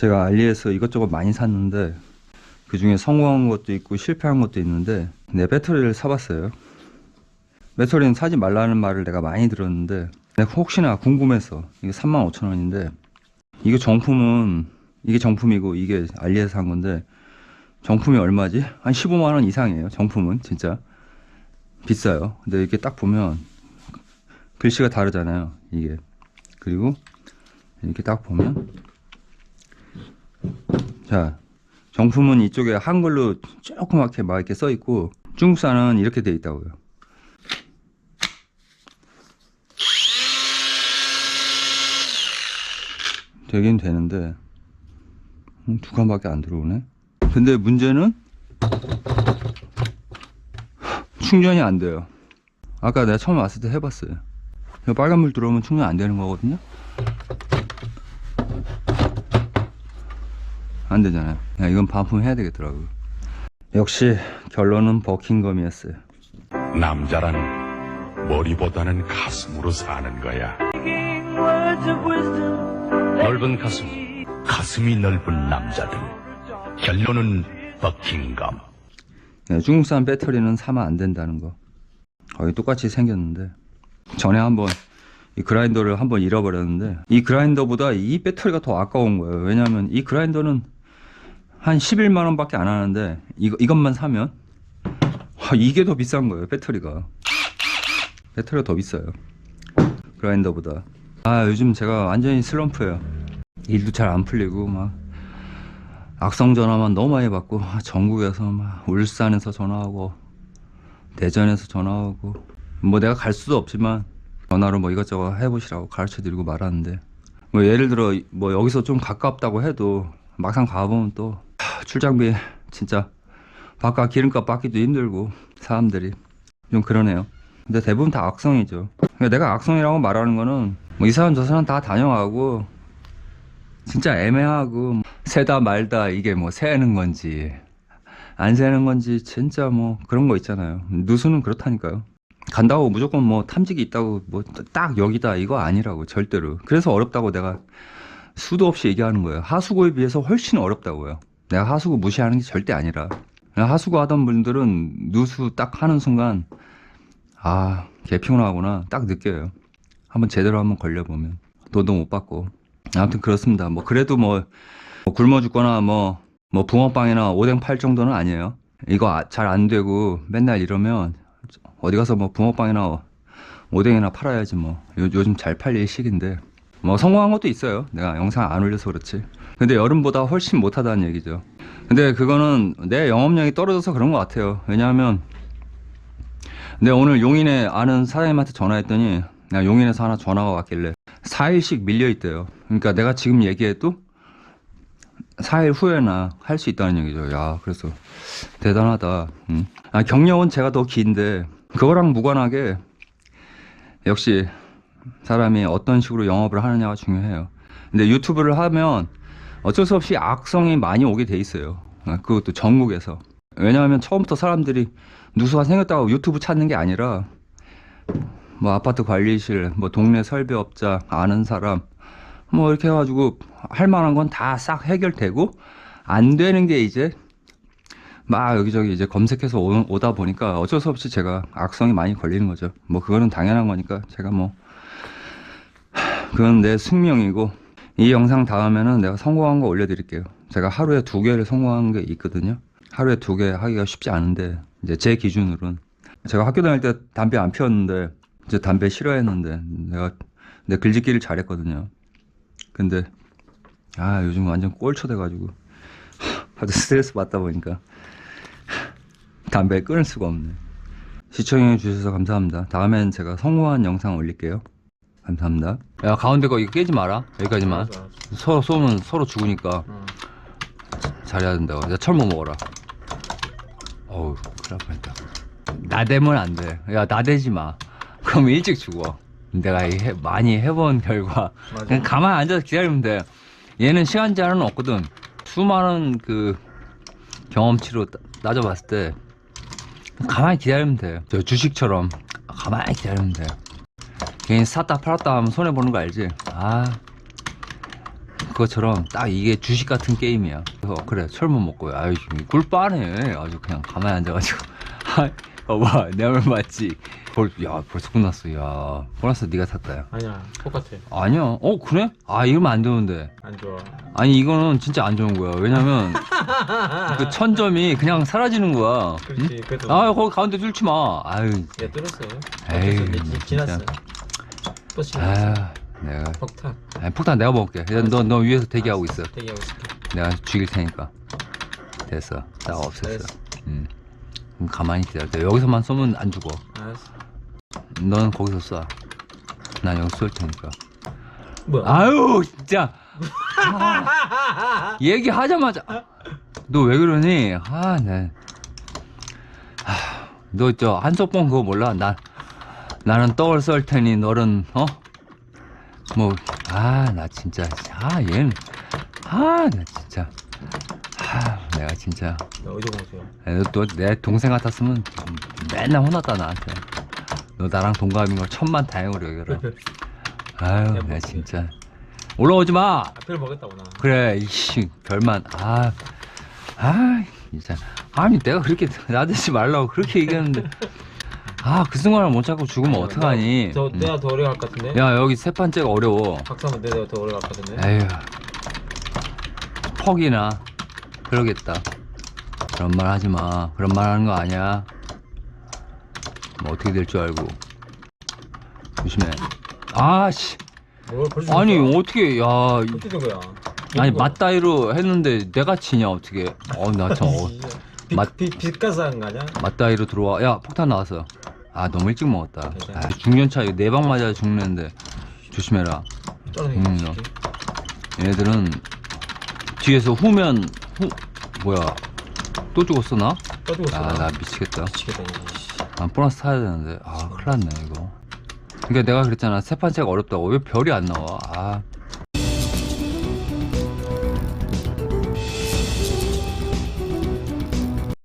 제가 알리에서 이것저것 많이 샀는데 그 중에 성공한 것도 있고 실패한 것도 있는데 내 배터리를 사봤어요. 배터리는 사지 말라는 말을 내가 많이 들었는데 내가 혹시나 궁금해서 이게 35,000원인데 이거 정품은 이게 정품이고 이게 알리에서 산 건데 정품이 얼마지? 한 15만 원 이상이에요. 정품은 진짜 비싸요. 근데 이렇게 딱 보면 글씨가 다르잖아요. 이게 그리고 이렇게 딱 보면 자 정품은 이쪽에 한글로 조그맣게 막 이렇게 써 있고 중국산은 이렇게 돼 있다고요. 되긴 되는데 음, 두 칸밖에 안 들어오네. 근데 문제는 충전이 안 돼요. 아까 내가 처음 왔을 때 해봤어요. 빨간불 들어오면 충전 안 되는 거거든요. 안 되잖아요. 야, 이건 반품해야 되겠더라고. 역시 결론은 버킹검이었어요. 남자란 머리보다는 가슴으로 사는 거야. 넓은 가슴, 가슴이 넓은 남자들. 결론은 버킹감. 네, 중국산 배터리는 사면 안 된다는 거. 거의 똑같이 생겼는데 전에 한번 이 그라인더를 한번 잃어버렸는데 이 그라인더보다 이 배터리가 더 아까운 거예요. 왜냐하면 이 그라인더는 한 11만 원밖에 안 하는데 이거 이것만 사면 와, 이게 더 비싼 거예요. 배터리가 배터리가 더 비싸요. 그라인더보다. 아 요즘 제가 완전히 슬럼프예요. 일도 잘 안 풀리고 막 악성 전화만 너무 많이 받고 아, 전국에서 막 울산에서 전화하고 대전에서 전화하고 뭐 내가 갈 수도 없지만 전화로 뭐 이것저것 해보시라고 가르쳐 드리고 말하는데 뭐 예를 들어 뭐 여기서 좀 가깝다고 해도 막상 가보면 또 하, 출장비 진짜 바깥 기름값 받기도 힘들고 사람들이 좀 그러네요 근데 대부분 다 악성이죠 그러니까 내가 악성이라고 말하는 거는 뭐 이 사람 저 사람 다 다녀가고 진짜 애매하고 세다 말다 이게 뭐 새는 건지 안 새는 건지 진짜 뭐 그런 거 있잖아요. 누수는 그렇다니까요. 간다고 무조건 뭐 탐지기 있다고 뭐 딱 여기다 이거 아니라고 절대로. 그래서 어렵다고 내가 수도 없이 얘기하는 거예요. 하수구에 비해서 훨씬 어렵다고요. 내가 하수구 무시하는 게 절대 아니라. 하수구 하던 분들은 누수 딱 하는 순간 아, 개 피곤하구나 딱 느껴요. 한번 제대로 한번 걸려보면 돈도 못 받고 아무튼 그렇습니다. 뭐 그래도 뭐, 뭐 굶어 죽거나 뭐, 뭐 붕어빵이나 오뎅 팔 정도는 아니에요. 이거 잘안 되고 맨날 이러면 어디 가서 뭐 붕어빵이나 오뎅이나 팔아야지 뭐 요, 요즘 잘 팔릴 시기인데 뭐 성공한 것도 있어요. 내가 영상 안 올려서 그렇지. 근데 여름보다 훨씬 못하다는 얘기죠. 근데 그거는 내 영업력이 떨어져서 그런 것 같아요. 왜냐하면 내가 오늘 용인에 아는 사장님한테 전화했더니 용인에서 하나 전화가 왔길래 4일씩 밀려 있대요. 그러니까 내가 지금 얘기해도 4일 후에나 할 수 있다는 얘기죠. 야, 그래서 대단하다. 음. 아, 경력은 제가 더 긴데 그거랑 무관하게 역시 사람이 어떤 식으로 영업을 하느냐가 중요해요. 근데 유튜브를 하면 어쩔 수 없이 악성이 많이 오게 돼 있어요. 아, 그것도 전국에서. 왜냐하면 처음부터 사람들이 누수가 생겼다고 유튜브 찾는 게 아니라 뭐 아파트 관리실, 뭐 동네 설비업자 아는 사람 뭐 이렇게 해가지고 할 만한 건 다 싹 해결되고 안 되는 게 이제 막 여기저기 이제 검색해서 오, 오다 보니까 어쩔 수 없이 제가 악성이 많이 걸리는 거죠. 뭐 그거는 당연한 거니까 제가 뭐 하, 그건 내 숙명이고 이 영상 다음에는 내가 성공한 거 올려드릴게요. 제가 하루에 두 개를 성공한 게 있거든요. 하루에 두 개 하기가 쉽지 않은데 이제 제 기준으로는 제가 학교 다닐 때 담배 안 피웠는데 이제 담배 싫어했는데 내가 내 글짓기를 잘했거든요. 근데 아 요즘 완전 꼴초 돼가지고 아주 스트레스 받다 보니까 담배 끊을 수가 없네. 시청해 주셔서 감사합니다. 다음엔 제가 성공한 영상 올릴게요. 감사합니다. 야 가운데 거 이거 깨지 마라. 여기까지만. 서로 쏘면 서로 죽으니까 잘해야 된다고. 야 철모 먹어라. 어우 큰일 날 뻔했다. 나대면 안 돼. 야 나대지 마. 그럼 일찍 죽어. 내가 이 해- 많이 해본 결과 그냥 가만히 앉아서 기다리면 돼. 얘는 시간 제한은 없거든. 수많은 그 경험치로 따- 따져봤을 때 가만히 기다리면 돼. 저 주식처럼 가만히 기다리면 돼. 괜히 샀다 팔았다 하면 손해 보는 거 알지? 아 그것처럼 딱 이게 주식 같은 게임이야. 그래서 그래 철문 먹고 아유 꿀 빠네. 아주 그냥 가만히 앉아가지고 봐봐 내말 맞지? 벌, 야 벌써 끝났어. 야 보너스 네가 샀다. 야. 아니야 똑같아 아니야. 어 그래? 아 이러면 안 되는데. 안 좋아 아니 이거는 진짜 안 좋은 거야. 왜냐면 그 천점이 그냥 사라지는 거야. 그렇지 그래도 아 거기 가운데 뚫지 마. 아유. 얘 뚫었어 에이, 지났어 또 지났어 아유 내가 폭탄 아니, 폭탄 내가 먹을게. 너, 너 위에서 대기하고 있어. 대기하고 있을게 내가 죽일 테니까. 됐어. 딱 없앴어. 됐어. 음. 그럼 가만히 기다려. 여기서만 쏘면 안 죽어. 알았어 너는 거기서 쏴. 난 여기 쏠 테니까. 뭐야 아유, 진짜. 아, 얘기하자마자. 너 왜 그러니? 아, 네. 아, 너저 한석봉 그거 몰라? 나, 나는 떡을 썰 테니 너는, 어? 뭐, 아, 나 진짜. 아, 얘는. 아, 나 진짜. 아, 내가 진짜. 야, 어디 보세요 또내 동생 같았으면 맨날 혼났다 나한테. 너 나랑 동갑인 걸 천만 다행으로 여겨라. 아유, 뭐, 진짜 올라오지 마. 앞을 먹겠다고 나 그래, 이씨 별만. 아, 아, 진짜. 아니 내가 그렇게 나대지 말라고 그렇게 얘기했는데, 아 그 순간을 못 잡고 죽으면 어떡하니? 더, 음. 내가 더갈것 같은데 야 여기 세 판째가 어려워. 박사면 내가 더갈것 같은데 에휴, 퍽이나 그러겠다. 그런 말 하지 마. 그런 말 하는 거 아니야. 뭐 어떻게 될 줄 알고. 조심해. 아씨. 뭘 벌써 아니 죽었어? 어떻게 야 어떻게 된 거야 아니? 맞다이로 했는데 내가 치냐 어떻게 어나참 어, 빚, 맛- 빚, 빚가서 한거 아니야? 맞다이로 들어와 야 폭탄 나왔어 아 너무 일찍 먹었다. 아, 중년차 이거 네방 맞아야 죽는데. 조심해라. 쩔어내 음, 얘네들은 뒤에서 후면 후 뭐야. 또 죽었어 나? 떠주고 있어. 아 나 미치겠다. 미치겠다 이제. 아 보너스 타야 되는데. 아 큰일 났네 이거. 그러니까 내가 그랬잖아. 세 판째가 어렵다고. 왜 별이 안 나와? 아